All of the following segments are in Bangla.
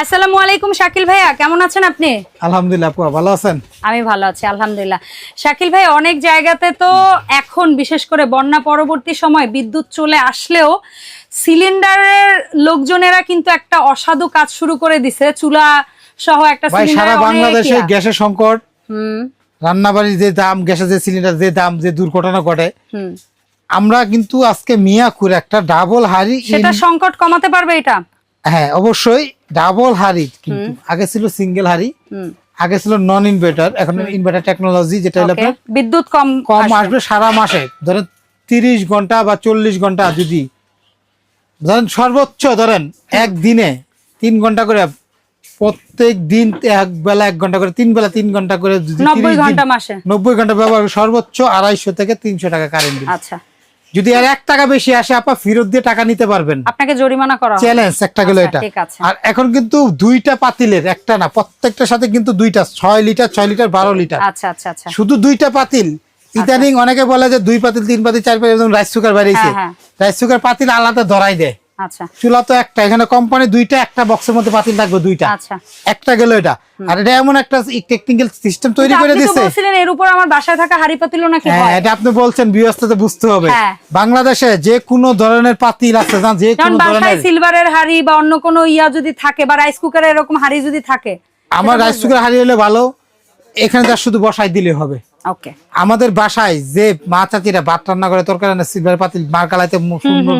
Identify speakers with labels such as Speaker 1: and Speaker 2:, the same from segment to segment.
Speaker 1: আসসালামু আলাইকুম শাকিল ভাইয়া কেমন আছেন আপনি?
Speaker 2: আলহামদুলিল্লাহ আপু ভালো আছেন?
Speaker 1: আমি ভালো আছি আলহামদুলিল্লাহ। শাকিল ভাই অনেক জায়গাতে তো এখন বিশেষ করে বন্যা পরবর্তী সময় বিদ্যুৎ চলে আসলেও সিলিন্ডারের লোকজনেরা কিন্তু একটা অসাধু কাজ শুরু করে দিছে। চুলা সহ একটা
Speaker 2: সারা বাংলাদেশে গ্যাসের সংকট।
Speaker 1: হুম।
Speaker 2: রান্নাবাড়ির যে দাম গ্যাসের যে সিলিন্ডার যে দাম যে দুর্ঘটনা ঘটে
Speaker 1: হুম।
Speaker 2: আমরা কিন্তু আজকে মিয়াকুর একটা ডাবল হাড়ি
Speaker 1: সেটা সংকট কমাতে পারবে এটা?
Speaker 2: হ্যাঁ অবশ্যই ডাবল হাড়ি কিন্তু। আগে ছিল সিঙ্গেল হাড়ি আগে ছিল নন ইনভার্টার এখন ইনভার্টার টেকনোলজি যেটা হলো আপনার
Speaker 1: বিদ্যুৎ কম
Speaker 2: কম
Speaker 1: আসবে।
Speaker 2: সারা মাসে। ধরেন তিরিশ ঘণ্টা বা চল্লিশ ঘণ্টা যদি ধরেন সর্বোচ্চ ধরেন একদিনে তিন ঘণ্টা করে প্রত্যেক দিন এক বেলা এক ঘণ্টা করে তিন বেলা তিন ঘণ্টা করে যদি
Speaker 1: 90
Speaker 2: 30 দিন-
Speaker 1: ঘণ্টা মাসে।
Speaker 2: নব্বই ঘণ্টা ব্যবহার করে সর্বোচ্চ আড়াইশো থেকে তিনশো টাকা কারেন্ট বিল
Speaker 1: আচ্ছা।
Speaker 2: যদি আর এক টাকা বেশি আসে আপা ফেরত দিয়ে টাকা নিতে পারবেন।
Speaker 1: আপনাকে জরিমানা করা
Speaker 2: চ্যালেঞ্জ একটা গেল
Speaker 1: আচ্ছা,
Speaker 2: এটা। আর এখন কিন্তু দুইটা পাতিলের একটা না প্রত্যেকটার সাথে কিন্তু দুইটা ছয় লিটার ছয় লিটার বারো লিটার।
Speaker 1: আচ্ছা আচ্ছা আচ্ছা।
Speaker 2: শুধু দুইটা পাতিল। ইদানিং অনেকে বলে যে দুই পাতিল তিন পাতিল চার পাতিল রাইস কুকার বাড়িয়েছে।
Speaker 1: হ্যাঁ, হ্যাঁ।
Speaker 2: রাইস কুকার পাতিল আলাদা ধরাই দেয়।
Speaker 1: আচ্ছা।
Speaker 2: চুলা তো একটা এখানে কোম্পানি দুইটা একটা বক্সের মধ্যে পাতিল থাকবে দুইটা।
Speaker 1: আচ্ছা।
Speaker 2: একটা গেল এটা। আর এটা এমন একটা টেকনিক্যাল সিস্টেম তৈরি করে
Speaker 1: আপনি বলছিলেন এর উপর আমার বাসায় থাকা হাড়ি পাতিলও নাকি
Speaker 2: হ্যাঁ
Speaker 1: হয়?
Speaker 2: এটা আপনি বলছেন বিয়স্তাতে বুঝতে হবে।
Speaker 1: হ্যাঁ।
Speaker 2: বাংলাদেশে যে কোনো ধরনের পাতিল আছে না যে কোনো ধরনের
Speaker 1: সিলভারের হাড়ি বা অন্য কোনো ইয়া যদি থাকে বা রাইস কুকারে এরকম হাড়ি যদি থাকে
Speaker 2: আমার রাইস কুকার হারিয়ে হলে ভালো। এখানে যা শুধু বসাই দিলে হবে।
Speaker 1: ওকে।
Speaker 2: আমাদের বাসায় যে মা চাচিরা ভাত রান্না করে তরকারি রান্না সিলভার পাতিল মার কালাইতে সুন্দর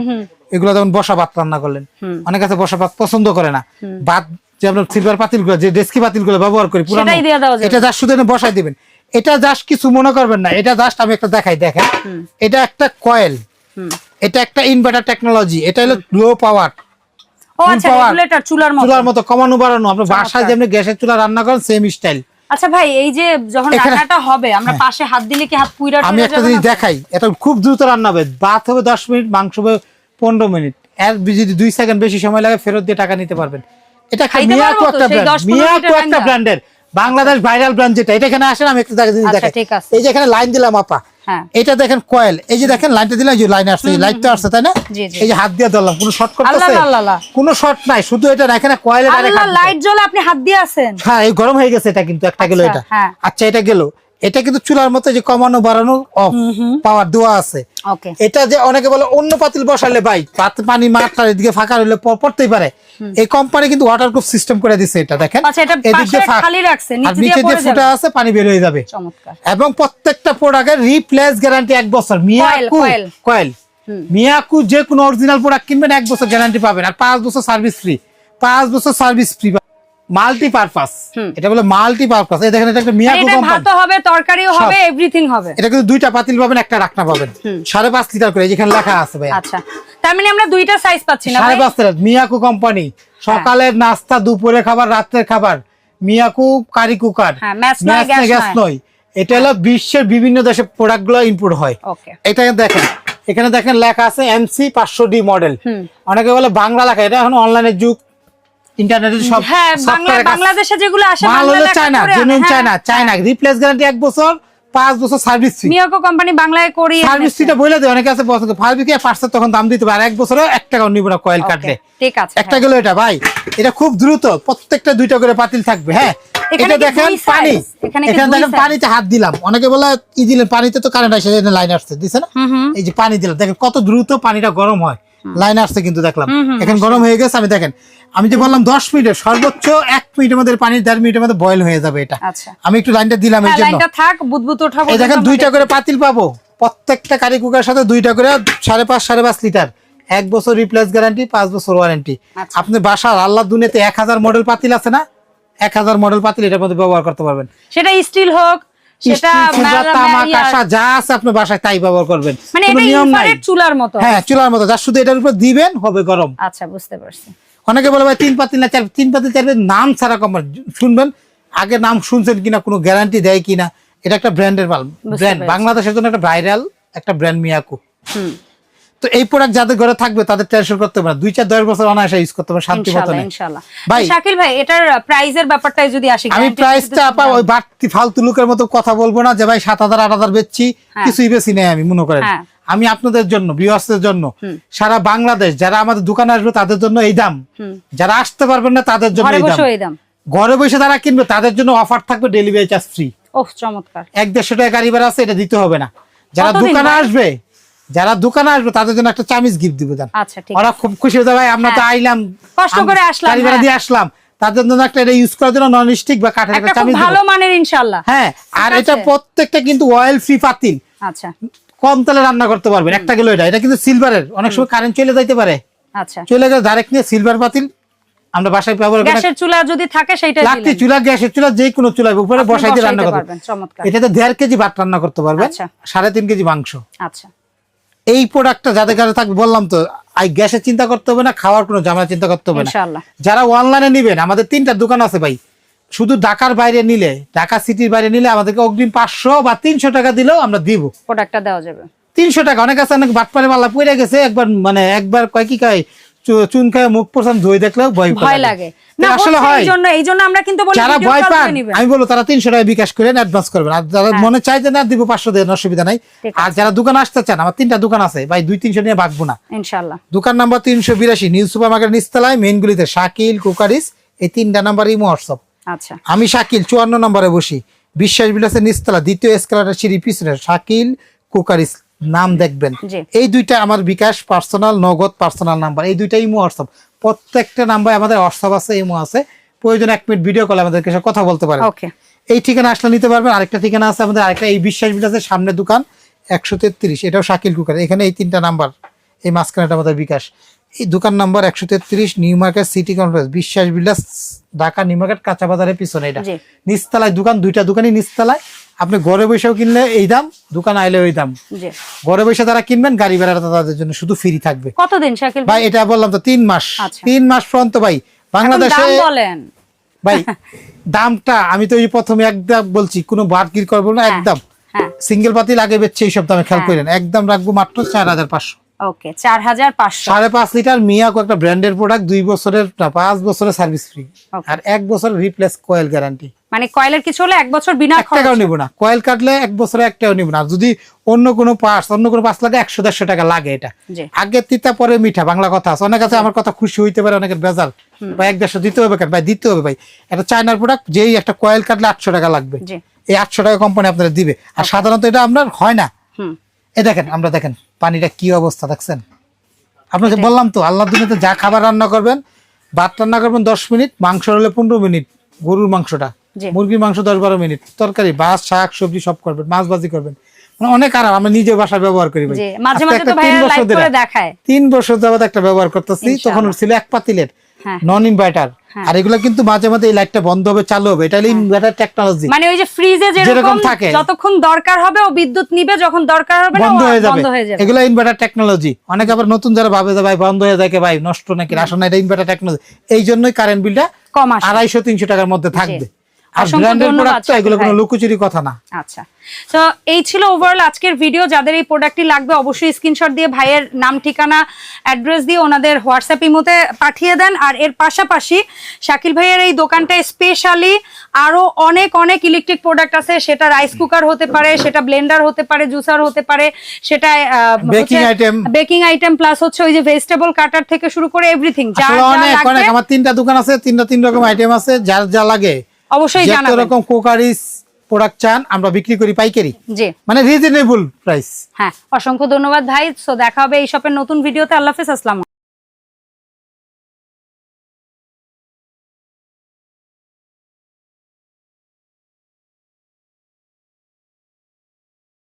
Speaker 2: এগুলো যেমন বসা ভাত রান্না করলেন অনেক আছে বসা ভাত পছন্দ করে না। ভাত যে আপনার সিলভার পাতিলগুলো যে ডেস্কি পাতিলগুলো ব্যবহার করি পুরানো। এটা জাস্ট শুধু বসাই দিবেন। এটা জাস্ট কিছু মনে করবেন না এটা জাস্ট আমি একটা দেখাই দেখেন। এটা একটা কয়েল এটা একটা ইনভার্টার টেকনোলজি এটা হলো লো পাওয়ার
Speaker 1: আচ্ছা
Speaker 2: power।
Speaker 1: রেগুলেটর চুলার মতো।
Speaker 2: মতো কমানো বাড়ানো আপনার বাসায় যেমনি গ্যাসের চুলা রান্না করেন সেম স্টাইল
Speaker 1: আচ্ছা ভাই এই যে যখন রান্নাটা হবে আমরা পাশে হাত দিলে কি হাত পুইরা
Speaker 2: আমি একটা জিনিস দেখাই এটা খুব দ্রুত রান্না হবে। ভাত হবে দশ মিনিট মাংস হবে পনেরো মিনিট। এর যদি দুই সেকেন্ড বেশি সময় লাগে ফেরত দিয়ে টাকা নিতে পারবেন। এটা মিয়াকো একটা ব্র্যান্ড মিয়াকো একটা ব্র্যান্ডের বাংলাদেশ ভাইরাল ব্র্যান্ড যেটা এটা এখানে আসেন আমি একটা জিনিস
Speaker 1: আচ্ছা,
Speaker 2: দেখাই এই যে এখানে লাইন দিলাম আপা।
Speaker 1: হ্যাঁ।
Speaker 2: এটা দেখেন কয়েল এই যে দেখেন লাইনটা দিলাম লাইন আসছে লাইট তো আসছে তাই না। এই যে হাত দিয়ে ধরলাম কোনো শর্ট করতেছে। কোনো শর্ট নাই শুধু এটা না এখানে
Speaker 1: আল্লাহ লাইট জ্বলে আপনি হাত দিয়ে আছেন।
Speaker 2: হ্যাঁ এই গরম হয়ে গেছে এটা কিন্তু একটা গেল
Speaker 1: আচ্ছা,
Speaker 2: এটা।
Speaker 1: হ্যাঁ।
Speaker 2: আচ্ছা এটা গেল। এটা কিন্তু চুলার মতো যে কমানো বাড়ানো অফ পাওয়ার দেওয়া আছে। এটা যে অনেকে বলে অন্য পাতিল বসালে ভাই পাত- পানি মাত্রার এদিকে ফাঁকা হলে পড়তেই পারে। এই কোম্পানি কিন্তু ওয়াটারপ্রুফ সিস্টেম করে দিছে এটা দেখেন।
Speaker 1: আচ্ছা,
Speaker 2: দিয়ে
Speaker 1: নিচে দিয়ে
Speaker 2: দিয়ে ফুটা আছে পানি বের হয়ে যাবে। এবং প্রত্যেকটা প্রোডাক্টের রিপ্লেস গ্যারান্টি এক বছর। মিয়াকু কয়েল মিয়াকু যে কোনো অরিজিনাল প্রোডাক্ট কিনবেন এক বছর গ্যারান্টি পাবেন। আর পাঁচ বছর সার্ভিস ফ্রি পাঁচ বছর সার্ভিস ফ্রি মাল্টি পারপাস এটা বলে মাল্টি পারপাস এই দেখেন এটা একটা মিয়াকু
Speaker 1: এটা ভাতও হবে তরকারিও হবে এভরিথিং হবে।
Speaker 2: এটা কিন্তু দুইটা পাতিল পাবেন একটা রাখনা পাবেন। সাড়ে পাঁচ লিটার করে যেখানে লেখা আছে ভাই
Speaker 1: আচ্ছা। তার মানে আমরা দুইটা সাইজ পাচ্ছি না
Speaker 2: সাড়ে
Speaker 1: ভাই?
Speaker 2: পাঁচ লিটার মিয়াকু কোম্পানি সকালের নাস্তা দুপুরে খাবার রাত্রের খাবার। মিয়াকু কারি কুকার
Speaker 1: হ্যাঁ, ম্যাচ গ্যাস নয়।
Speaker 2: এটা হলো বিশ্বের বিভিন্ন দেশে প্রোডাক্টগুলো ইনপুট হয়।
Speaker 1: ওকে
Speaker 2: এটা দেখেন এখানে দেখেন লেখা আছে এমসি পাঁচশো ডি মডেল অনেকে বলে বাংলা লেখা এটা এখন অনলাইনের যুগ। ইন্টারনেটের সব
Speaker 1: হ্যাঁ বাংলাদেশে যেগুলো আসে
Speaker 2: মাল হলো China genuine. China China replace guarantee এক বছর পাঁচ বছর সার্ভিস ফ্রি
Speaker 1: মিয়াকো কোম্পানি বাংলায় করি
Speaker 2: সার্ভিস ফিটা বলে দেয় অনেকে আছে বছর ফার্বিকে পাঁচটা তখন দাম দিতে পারে এক বছরে এক টাকা নিব না কয়েল কাটলে
Speaker 1: ঠিক আছে
Speaker 2: একটা
Speaker 1: হ্যাঁ।
Speaker 2: গেল এটা ভাই এটা খুব দ্রুত প্রত্যেকটা দুইটা করে পাতিল থাকবে হ্যাঁ।
Speaker 1: এখানে
Speaker 2: এটা দেখেন পানি
Speaker 1: এখানে কি
Speaker 2: এখানে
Speaker 1: দুই
Speaker 2: দেখেন পানিতে হাত দিলাম। অনেকে বলে ই দিলেন পানিতে তো কারেন্ট আসে লাইন আসছে। দিছে না? এই যে পানি দিলাম। দেখেন কত দ্রুত পানিটা গরম হয়। লাইন আসছে কিন্তু দেখলাম। এখন গরম হয়ে গেছে আমি দেখেন আমি যে বললাম দশ মিনিটের সর্বোচ্চ এক মিনিটের মধ্যে পানি দেড় মিনিটের মধ্যে বয়েল হয়ে যাবে এটা।
Speaker 1: আচ্ছা।
Speaker 2: আমি একটু লাইনটা দিলাম এই
Speaker 1: হ্যাঁ,
Speaker 2: জন্য। এই দেখেন দুইটা করে পাতিল পাবো। প্রত্যেকটা কারি কুকার সাথে দুইটা করে সাড়ে পাঁচ সাড়ে পাঁচ লিটার এক বছর রিপ্লেস গ্যারান্টি পাঁচ বছর ওয়ারেন্টি
Speaker 1: আচ্ছা।
Speaker 2: আপনি বাসার আল্লাহ দুনিয়াতে এক হাজার মডেল পাতিল আছে না? এক হাজার মডেল পাতিল এটার মধ্যে ব্যবহার করতে পারবেন।
Speaker 1: সেটা স্টিল হোক
Speaker 2: যা আছে আপনি বাসায় তাই ব্যবহার করবেন।
Speaker 1: মানে এটা ইনফ্রারেড চুলার মতো।
Speaker 2: হ্যাঁ চুলার মতো। যা শুধু এটার উপর দিবেন হবে গরম।
Speaker 1: আচ্ছা বুঝতে পারছি।
Speaker 2: অনেকে বলে ভাই তিন পাতিল না চার তিন পাতিল চার নাম ছাড়া কম শুনবেন আগে নাম শুনছেন কিনা কোনো গ্যারান্টি দেয় কিনা এটা একটা ব্র্যান্ডের বাল্ব। ব্র্যান্ড বাংলাদেশের জন্য একটা ভাইরাল একটা ব্র্যান্ড মিয়াকু
Speaker 1: হুম।
Speaker 2: তো এই প্রোডাক্ট যাদের ঘরে থাকবে তাদের টেনশন করতে না। দুই চার দশ বছর অনায়াসে ইউজ করতে পারবে শান্তি মতো
Speaker 1: ইনশাআল্লাহ
Speaker 2: ভাই,
Speaker 1: শাকিল ভাই এটার প্রাইজের ব্যাপারটাই যদি আসি
Speaker 2: আমি প্রাইসটা আপা ওই বাড়তি ফালতু লোকের মতো কথা বলব না যে ভাই বেচছি
Speaker 1: হ্যাঁ।
Speaker 2: কিছুই বেশি নেই আমি মনে করেন।
Speaker 1: হ্যাঁ।
Speaker 2: আমি আপনাদের জন্য ভিউয়ার্সদের জন্য সারা বাংলাদেশ যারা আমাদের দোকানে আসবে তাদের জন্য এই দাম। যারা আসতে পারবেন না তাদের জন্য
Speaker 1: ঘরে
Speaker 2: এই দাম। ঘরে বসে যারা কিনবে তাদের জন্য অফার থাকবে ডেলিভারি চার্জ ফ্রি
Speaker 1: ওহ চমৎকার।
Speaker 2: এক দেড়শো টাকা গাড়ি ভাড়া আছে এটা দিতে হবে না। যারা দোকানে আসবে যারা দোকানে আসবে তাদের জন্য একটা চামিজ গিফট দিব ওরা খুব খুশি হতে ভাই আমরা তো
Speaker 1: হ্যাঁ।
Speaker 2: আইলাম
Speaker 1: কষ্ট করে আসলাম, হ্যাঁ।
Speaker 2: দিয়ে আসলাম। তাদের জন্য একটা এটা ইউজ করার জন্য নন স্টিক বা কাঠের
Speaker 1: একটা
Speaker 2: একটা চামিজ
Speaker 1: ভালো মানের ইনশাল্লাহ
Speaker 2: হ্যাঁ আর এটা প্রত্যেকটা কিন্তু অয়েল ফ্রি পাতিল।
Speaker 1: আচ্ছা।
Speaker 2: কম তেলে রান্না করতে পারবেন একটা গেলো এটা। এটা কিন্তু সিলভারের অনেক সময় কারেন্ট চলে যাইতে পারে।
Speaker 1: আচ্ছা।
Speaker 2: চলে গেলে ডাইরেক্ট নিয়ে সিলভার পাতিল আমরা বাসায় ব্যবহার করি
Speaker 1: গ্যাসের চুলা যদি থাকে
Speaker 2: চুলা গ্যাসের চুলা যে কোনো চুলা উপরে বসাই দিয়ে রান্না করতে
Speaker 1: পারবেন, চমৎকার।
Speaker 2: এটাতে দেড় কেজি ভাত রান্না করতে পারবেন
Speaker 1: আচ্ছা।
Speaker 2: সাড়ে তিন কেজি মাংস।
Speaker 1: আচ্ছা।
Speaker 2: এই প্রোডাক্টটা যাদের কাছে থাকবে বললাম তো আই গ্যাসের চিন্তা করতে হবে না খাওয়ার কোনো ঝামেলা চিন্তা করতে হবে না। যারা অনলাইনে নেবেন আমাদের তিনটা দোকান আছে ভাই। শুধু ঢাকার বাইরে নিলে ঢাকা সিটির বাইরে নিলে আমাদেরকে অগ্রিম পাঁচশো বা তিনশো টাকা দিলেও আমরা দিব।
Speaker 1: প্রোডাক্টটা দেওয়া যাবে।
Speaker 2: তিনশো টাকা অনেক আছে অনেক বাটপারে মাল্লা পড়ে গেছে একবার মানে একবার কয় কি কয় চুন খায় মুখ দেখলেও ভয়
Speaker 1: ভয় লাগে। না
Speaker 2: আসলে হয়
Speaker 1: এই জন্য এই জন্য আমরা কিন্তু বলি
Speaker 2: যারা ভয় পান আমি বলব তারা তিনশো টাকা বিকাশ করেন অ্যাডভান্স করবেন। আর যারা মনে চাই যে না দিব পাঁচশো দেন অসুবিধা নাই। আর যারা দোকান আসতে চান আমার তিনটা দোকান আছে ভাই দুই তিনশো নিয়ে ভাগবো না।
Speaker 1: ইনশাআল্লাহ।
Speaker 2: দোকান নাম্বার নিউ মেনগুলিতে শাকিল কুকারিস এই তিনটা নাম্বার ইমো হোয়াটসঅ্যাপ
Speaker 1: আচ্ছা।
Speaker 2: আমি শাকিল চুয়ান্ন নম্বরে বসি। বিশ্বাস বিলাসের নিচতলা দ্বিতীয় এসকালেটার সিঁড়ি পিছনে শাকিল কুকারিস। নাম দেখবেন। এই দুইটা আমার bKash personal Nagad personal number. এই দুইটা ইমো হোয়াটসঅ্যাপ। প্রত্যেকটা নাম্বার আমাদের হোয়াটসঅ্যাপ আছে ইমো আছে। প্রয়োজন এক মিনিট ভিডিও কলে আমাদেরকে কথা বলতে পারেন।
Speaker 1: ওকে
Speaker 2: এই ঠিকানা আসলে নিতে পারবেন। আরেকটা ঠিকানা আছে আমাদের আরেকটা এই বিশ্বাস বিলাসের সামনে দোকান একশো তেত্রিশ। এটাও শাকিল কুকার। এখানে এই তিনটা নাম্বার এই মাঝখানেটা আমাদের বিকাশ। এই দোকান নাম্বার একশো তেত্রিশ নিউ মার্কেট সিটি কনফারেন্স বিশ্বাস বিলাস ঢাকা নিউ মার্কেট কাঁচা বাজারের পিছনে এটা।
Speaker 1: জি।
Speaker 2: নিচতলায় দোকান দুইটা দোকানই নিচতলায়। আপনি ঘরে বসেও কিনলে এই দাম দোকান আইলে ওই দাম। ঘরে বসে তারা কিনবেন গাড়ি ভাড়াটা তাদের জন্য শুধু ফ্রি থাকবে।
Speaker 1: কতদিন শাকিল
Speaker 2: ভাই? এটা বললাম তো তিন মাস।
Speaker 1: আচ্ছা।
Speaker 2: তিন মাস পর্যন্ত ভাই বাংলাদেশে
Speaker 1: বলেন।
Speaker 2: ভাই দামটা আমি তো ওই প্রথমে একদম বলছি কোনো বার্গির করব না
Speaker 1: হ্যাঁ,
Speaker 2: একদম।
Speaker 1: হ্যাঁ।
Speaker 2: সিঙ্গেল পাতিল আগে বেচছে এইসব দামে খেয়াল
Speaker 1: হ্যাঁ।
Speaker 2: করেন। একদম রাখব মাত্র চার হাজার পাঁচশো।
Speaker 1: ওকে চার হাজার পাঁচশো।
Speaker 2: সাড়ে পাঁচ লিটার মিয়াকো একটা ব্র্যান্ডের প্রোডাক্ট দুই বছরের না পাঁচ বছরের সার্ভিস ফ্রি আর এক বছর রিপ্লেস কয়েল গ্যারান্টি
Speaker 1: মানে কয়েলের কিছু হলে এক বছর বিনা
Speaker 2: টাকাও নিব না। কয়েল কাটলে এক বছরে এক টাকাও নিব না। যদি অন্য কোনো পার্টস অন্য কোনো পার্টস লাগে একশো দেড়শো টাকা লাগে এটা।
Speaker 1: জি।
Speaker 2: আগের তিতা পরে মিঠা বাংলা কথা আছে। অনেক আছে আমার কথা খুশি হইতে পারে অনেকের বেজাল। বা এক দেড়শো দিতে হবে কেন? ভাই দিতে হবে ভাই। এটা চায়নার প্রোডাক্ট যেই একটা কয়েল কাটলে আটশো টাকা লাগবে। এই আটশো টাকা কোম্পানি আপনারা দিবে। আর সাধারণত এটা আপনার হয় না। এ দেখেন আমরা দেখেন পানিটা কি অবস্থা দেখছেন? আপনাকে বললাম তো আল্লাহ দুনিয়াতে যা খাবার রান্না করবেন ভাত রান্না করবেন দশ মিনিট মাংস হলে পনেরো মিনিট গরুর মাংসটা। মুরগির মাংস দশ বারো মিনিট। তরকারি ভাত শাক সবজি সব করবেন মাছ ভাজি করবেন। মানে অনেক আরাম আমি নিজে বাসা ব্যবহার করি ভাই। তিন বছর যাবত একটা ব্যবহার করতেছি তখন ছিল এক পাতিলের
Speaker 1: হ্যাঁ।
Speaker 2: নন ইনভার্টার আর এগুলো কিন্তু মাঝে মাঝে এই লাইটটা বন্ধ হবে চালু হবে। এটা ইনভার্টার টেকনোলজি
Speaker 1: মানে ওই যে ফ্রিজে
Speaker 2: যেরকম থাকে।
Speaker 1: যতক্ষণ দরকার হবে ও বিদ্যুৎ নিবে যখন দরকার হবে
Speaker 2: বন্ধ হয়ে যাবে। এগুলো ইনভার্টার টেকনোলজি অনেকে আবার নতুন যারা ভাবে যে ভাই বন্ধ হয়ে যায় ভাই? নষ্ট নাকি? আসলে এটা ইনভার্টার টেকনোলজি এই জন্যই কারেন্ট বিলটা
Speaker 1: কম
Speaker 2: আড়াইশো তিনশো টাকার মধ্যে থাকবে।
Speaker 1: অসংখ্য
Speaker 2: ব্র্যান্ডের
Speaker 1: ধন্যবাদ
Speaker 2: এগুলো
Speaker 1: শাকিল
Speaker 2: কোনো লুকোচুরি কথা না।
Speaker 1: আচ্ছা। তো এই ছিল ওভারঅল আজকের ভিডিও যাদের এই প্রোডাক্টটি লাগবে অবশ্যই স্ক্রিনশট দিয়ে ভাইয়ের নাম ঠিকানা অ্যাড্রেস দিয়ে ওনাদের হোয়াটসঅ্যাপ ইমোতে পাঠিয়ে দেন। আর এর পাশাপাশি শাকিল ভাইয়ের এই দোকানটা স্পেশালি আরও অনেক অনেক ইলেকট্রিক প্রোডাক্ট আছে। সেটা রাইস কুকার হতে পারে সেটা ব্লেন্ডার হতে পারে জুসার হতে পারে সেটা। বেকিং আইটেম প্লাস হচ্ছে ওই যে ভেজিটেবল কাটার থেকে শুরু করে এভরিথিং যা
Speaker 2: অনেক অনেক। আমার তিনটা দোকান আছে তিনটা তিন রকম আইটেম আছে। যার যা লাগে
Speaker 1: অবশ্যই জানাবেন।
Speaker 2: যত রকম কোকারিস প্রোডাক্ট চান আমরা বিক্রি করি পাইকারি।
Speaker 1: জি।
Speaker 2: মানে রিজনেবল প্রাইস
Speaker 1: হ্যাঁ অসংখ্য ধন্যবাদ ভাই। সো দেখা হবে এই শপের নতুন ভিডিওতে আল্লাহ হাফেজ আসসালাম